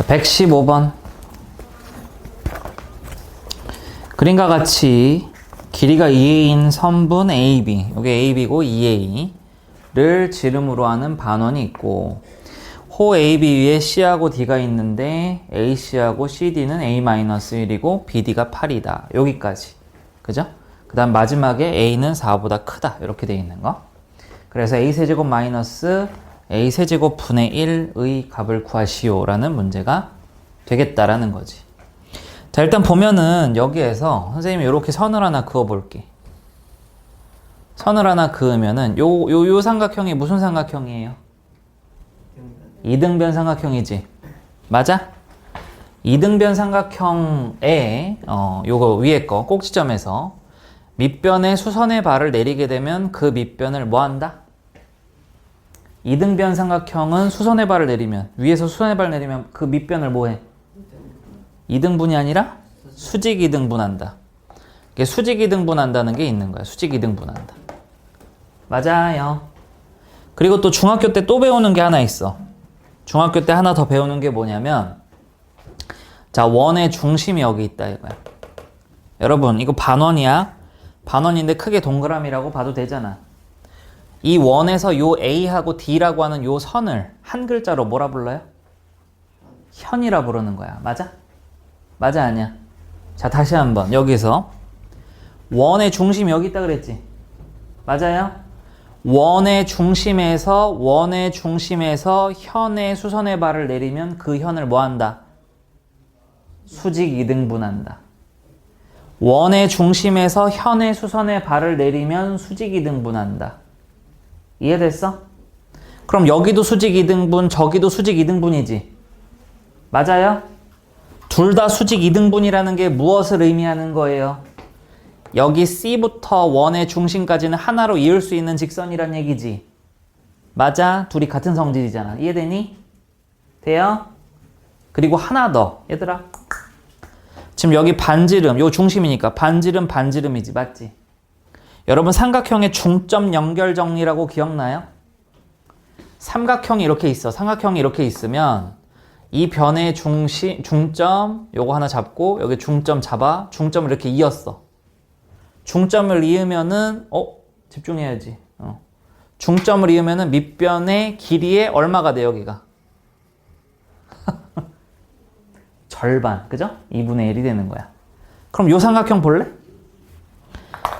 자, 115번. 그림과 같이 길이가 2a인 선분 AB, 이게 AB고 2a를 지름으로 하는 반원이 있고 호 AB 위에 C하고 D가 있는데 AC하고 CD는 A-1이고 BD가 8이다. 여기까지. 그죠? 그 다음 마지막에 A는 4보다 크다. 이렇게 돼 있는 거. 그래서 A 세제곱 마이너스 A 세제곱 분의 1의 값을 구하시오라는 문제가 되겠다라는 거지. 자, 일단 보면은 여기에서 선생님이 이렇게 선을 하나 그어 볼게. 선을 하나 그으면은 요, 요, 요 삼각형이 무슨 삼각형이에요? 이등변 삼각형이지. 맞아? 이등변 삼각형에, 어, 요거 위에 거 꼭지점에서 밑변에 수선의 발을 내리게 되면 그 밑변을 뭐 한다? 이등변 삼각형은 수선의 발을 내리면, 위에서 수선의 발을 내리면 그 밑변을 뭐 해? 2등분이 아니라 수직 2등분한다. 이게 수직 2등분한다는 게 있는 거야. 수직 2등분한다. 맞아요. 그리고 또 중학교 때 또 배우는 게 하나 있어. 중학교 때 하나 더 배우는 게 뭐냐면 자, 원의 중심이 여기 있다 이거야. 여러분, 이거 반원이야. 반원인데 크게 동그라미라고 봐도 되잖아. 이 원에서 요 A하고 D라고 하는 요 선을 한 글자로 뭐라 불러요? 현이라 부르는 거야. 맞아? 맞아 아니야? 자 다시 한번 여기서 원의 중심 여기 있다 그랬지? 맞아요? 원의 중심에서 원의 중심에서 현의 수선의 발을 내리면 그 현을 뭐 한다? 수직 이등분한다. 원의 중심에서 현의 수선의 발을 내리면 수직 이등분한다. 이해됐어? 그럼 여기도 수직 이등분, 저기도 수직 이등분이지. 맞아요? 둘 다 수직 이등분이라는 게 무엇을 의미하는 거예요? 여기 C부터 원의 중심까지는 하나로 이을 수 있는 직선이란 얘기지. 맞아? 둘이 같은 성질이잖아. 이해되니? 돼요? 그리고 하나 더. 얘들아. 지금 여기 반지름, 요 중심이니까 반지름, 반지름이지. 맞지? 여러분 삼각형의 중점 연결 정리라고 기억나요? 삼각형이 이렇게 있어. 삼각형이 이렇게 있으면 이 변의 중심, 중점 요거 하나 잡고 여기 중점 잡아 중점을 이렇게 이었어. 중점을 이으면은 어 집중해야지. 어. 중점을 이으면은 밑변의 길이의 얼마가 돼 여기가? 절반, 그죠? 2분의 1이 되는 거야. 그럼 요 삼각형 볼래?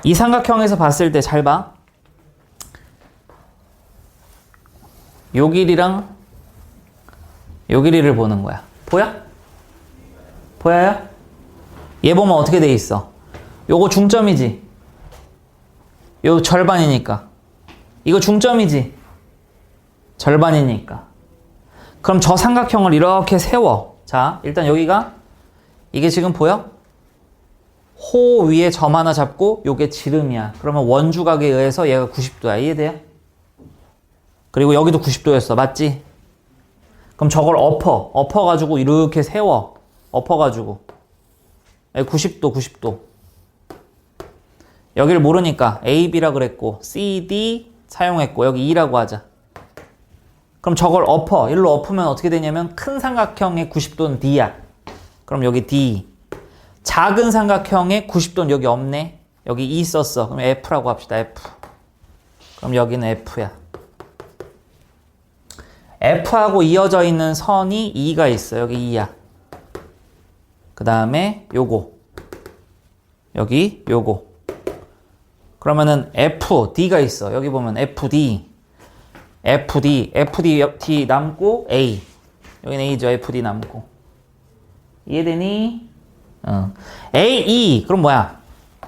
이 삼각형에서 봤을 때 잘 봐. 요 길이랑 요 길이를 보는 거야. 보여? 보여요? 얘 보면 어떻게 돼 있어? 요거 중점이지? 요 절반이니까. 이거 중점이지? 절반이니까. 그럼 저 삼각형을 이렇게 세워. 자, 일단 여기가 이게 지금 보여? 호 위에 점 하나 잡고 요게 지름이야. 그러면 원주각에 의해서 얘가 90도야. 이해돼요? 그리고 여기도 90도였어. 맞지? 그럼 저걸 엎어. 엎어가지고 이렇게 세워. 엎어가지고. 90도, 90도. 여기를 모르니까 A, B라 그랬고 C, D 사용했고 여기 E라고 하자. 그럼 저걸 엎어. 일로 엎으면 어떻게 되냐면 큰 삼각형의 90도는 D야. 그럼 여기 D. 작은 삼각형의 90도는 여기 없네. 여기 E 썼어. 그럼 F라고 합시다. F. 그럼 여기는 F야. F하고 이어져 있는 선이 E가 있어. 여기 E야. 그 다음에 요거. 여기 요거. 그러면은 FD가 있어. 여기 보면 FD. FD. FD D 남고 A. 여기는 A죠. FD 남고. 이해되니? 어. AE. 그럼 뭐야?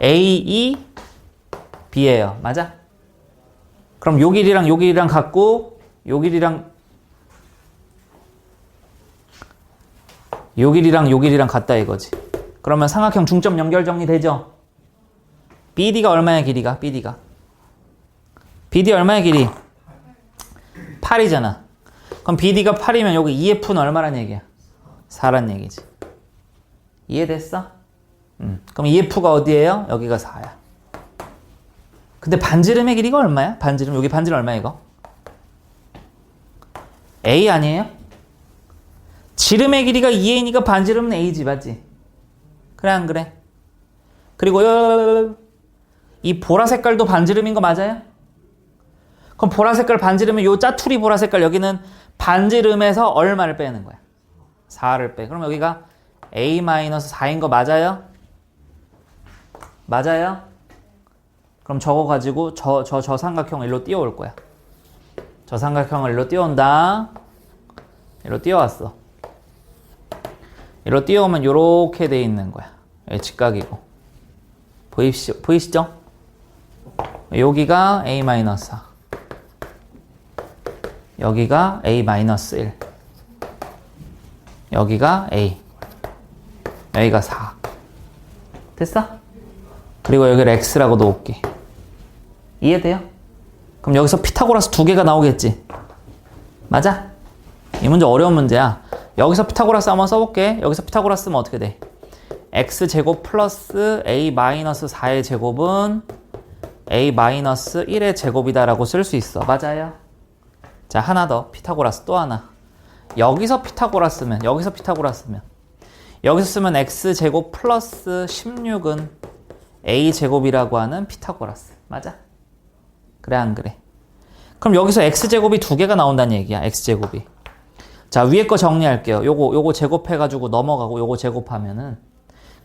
AE B예요. 맞아? 그럼 요 길이랑 요 길이랑 같고 요 길이랑 요 길이랑 요 길이랑 같다 이거지. 그러면 삼각형 중점 연결 정리 되죠? BD가 얼마야 길이가? BD가. BD 얼마야 길이? 8이잖아. 그럼 BD가 8이면 여기 EF는 얼마란 얘기야? 4란 얘기지. 이해됐어? 음. 그럼 EF가 어디예요? 여기가 4야. 근데 반지름의 길이가 얼마야? 반지름 여기 반지름 얼마야 이거? A 아니에요? 지름의 길이가 2a니까 반지름은 a지 맞지? 그래 안 그래? 그리고 요- 이 보라 색깔도 반지름인 거 맞아요? 그럼 보라 색깔 반지름은 요 짜투리 보라 색깔 여기는 반지름에서 얼마를 빼는 거야? 4를 빼. 그럼 여기가 a-4인 거 맞아요? 맞아요? 그럼 저거 가지고 저 저 저 삼각형 일로 띄워올 거야. 저 삼각형을 일로 띄워온다. 일로 띄워왔어. 일로 띄워오면 요렇게 돼 있는 거야. 여기 직각이고. 보이시, 보이시죠? 여기가 a-4. 여기가 a-1. 여기가 a. 여기가 4. 됐어? 그리고 여기를 x라고 놓을게. 이해돼요? 그럼 여기서 피타고라스 두 개가 나오겠지? 맞아? 이 문제 어려운 문제야. 여기서 피타고라스 한번 써볼게. 여기서 피타고라스 쓰면 어떻게 돼? x제곱 플러스 a 마이너스 4의 제곱은 a 마이너스 1의 제곱이다 라고 쓸 수 있어. 맞아요? 자, 하나 더. 피타고라스 또 하나. 여기서 피타고라스면, 여기서 피타고라스면. 여기서 쓰면 x제곱 플러스 16은 a제곱이라고 하는 피타고라스. 맞아? 그래, 안 그래? 그럼 여기서 x제곱이 두 개가 나온다는 얘기야. x제곱이. 자, 위에 거 정리할게요. 요거, 요거 제곱해가지고 넘어가고 요거 제곱하면은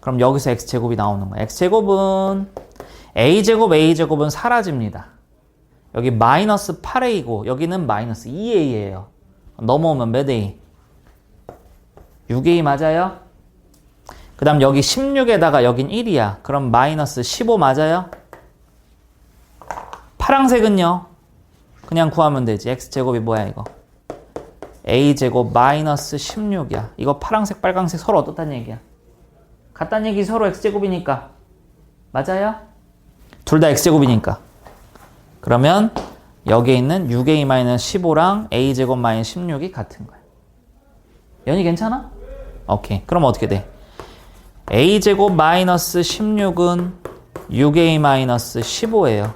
그럼 여기서 x제곱이 나오는 거야. x제곱은 a제곱, a제곱은 사라집니다. 여기 마이너스 8a고 여기는 마이너스 2a예요. 넘어오면 몇 a? 6a 맞아요? 그 다음 여기 16에다가 여긴 1이야. 그럼 마이너스 15 맞아요? 파랑색은요? 그냥 구하면 되지. x제곱이 뭐야 이거? a제곱 마이너스 16이야. 이거 파랑색, 빨강색 서로 어떻단 얘기야? 같단 얘기 서로 x제곱이니까. 맞아요? 둘 다 x제곱이니까. 그러면 여기에 있는 6a-15랑 a제곱 마이너스 16이 같은 거야. 연이 괜찮아? 오케이. 그럼 어떻게 돼? A제곱 마이너스 16은 6a 마이너스 15예요.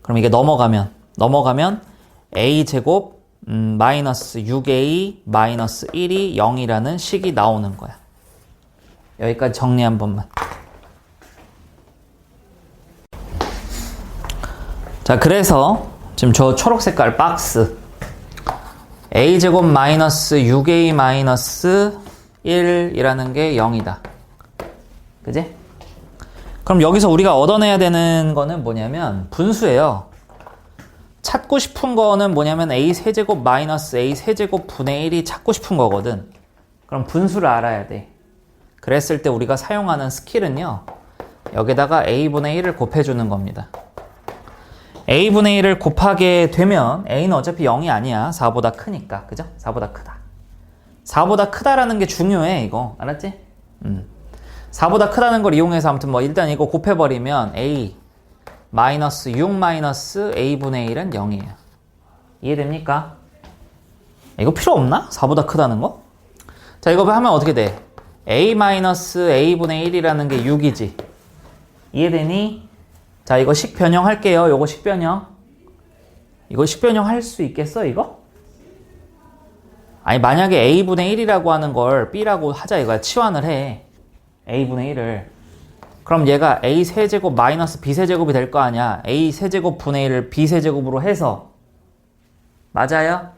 그럼 이게 넘어가면 넘어가면 a 제곱 음, 마이너스 6a 마이너스 1이 0이라는 식이 나오는 거야. 여기까지 정리 한 번만. 자, 그래서 지금 저 초록 색깔 박스 a 제곱 마이너스 6a 마이너스 1이라는 게 0이다. 그지? 그럼 여기서 우리가 얻어내야 되는 거는 뭐냐면 분수예요. 찾고 싶은 거는 뭐냐면 a 세제곱 마이너스 a 세제곱 분의 1이 찾고 싶은 거거든. 그럼 분수를 알아야 돼. 그랬을 때 우리가 사용하는 스킬은요. 여기다가 a분의 1을 곱해주는 겁니다. a분의 1을 곱하게 되면 a는 어차피 0이 아니야. 4보다 크니까. 그죠? 4보다 크다. 4보다 크다라는 게 중요해, 이거. 알았지? 음. 4보다 크다는 걸 이용해서 아무튼 뭐 일단 이거 곱해버리면 a 마이너스 6 마이너스 a분의 1은 0이에요. 이해됩니까? 이거 필요 없나? 4보다 크다는 거? 자, 이거 하면 어떻게 돼? a 마이너스 a분의 1이라는 게 6이지. 이해되니? 자, 이거 식 변형할게요. 요거 식 변형. 이거 식 변형 할 수 있겠어, 이거? 아니, 만약에 a분의 1이라고 하는 걸 b라고 하자 이거야. 치환을 해. a분의 1을. 그럼 얘가 a 세제곱 마이너스 b 세제곱이 될 거 아니야. a 세제곱 분의 1을 b 세제곱으로 해서. 맞아요?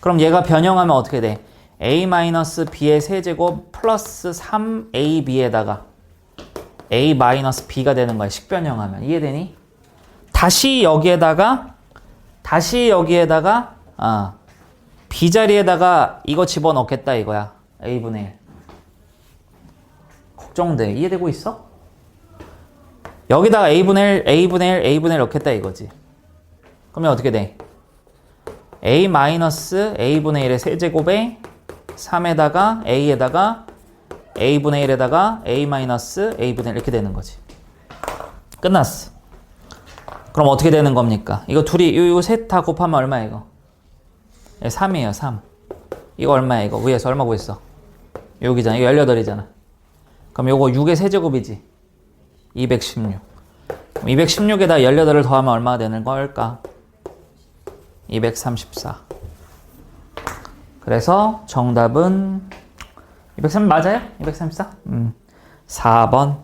그럼 얘가 변형하면 어떻게 돼? a 마이너스 b의 세제곱 플러스 3ab에다가 a 마이너스 b가 되는 거야. 식변형하면. 이해되니? 다시 여기에다가 다시 여기에다가 아, b 자리에다가 이거 집어넣겠다 이거야. a분의 1. 걱정돼. 이해되고 있어? 여기다가 a분의 1, a분의 1, a분의 1 넣겠다 이거지. 그러면 어떻게 돼? a 마이너스 a분의 1의 세제곱에 3에다가 a에다가 a분의 1에다가 a 마이너스 a분의 1 이렇게 되는 거지. 끝났어. 그럼 어떻게 되는 겁니까? 이거 둘이 이거 셋 다 곱하면 얼마야 이거? 3이에요 3. 이거 얼마야 이거? 위에서 얼마 구했어? 여기잖아. 이거 18이잖아. 그럼 요거 6의 세제곱이지. 216. 216에다 18을 더하면 얼마가 되는 걸까? 234. 그래서 정답은 203 맞아요? 234? 음. 4번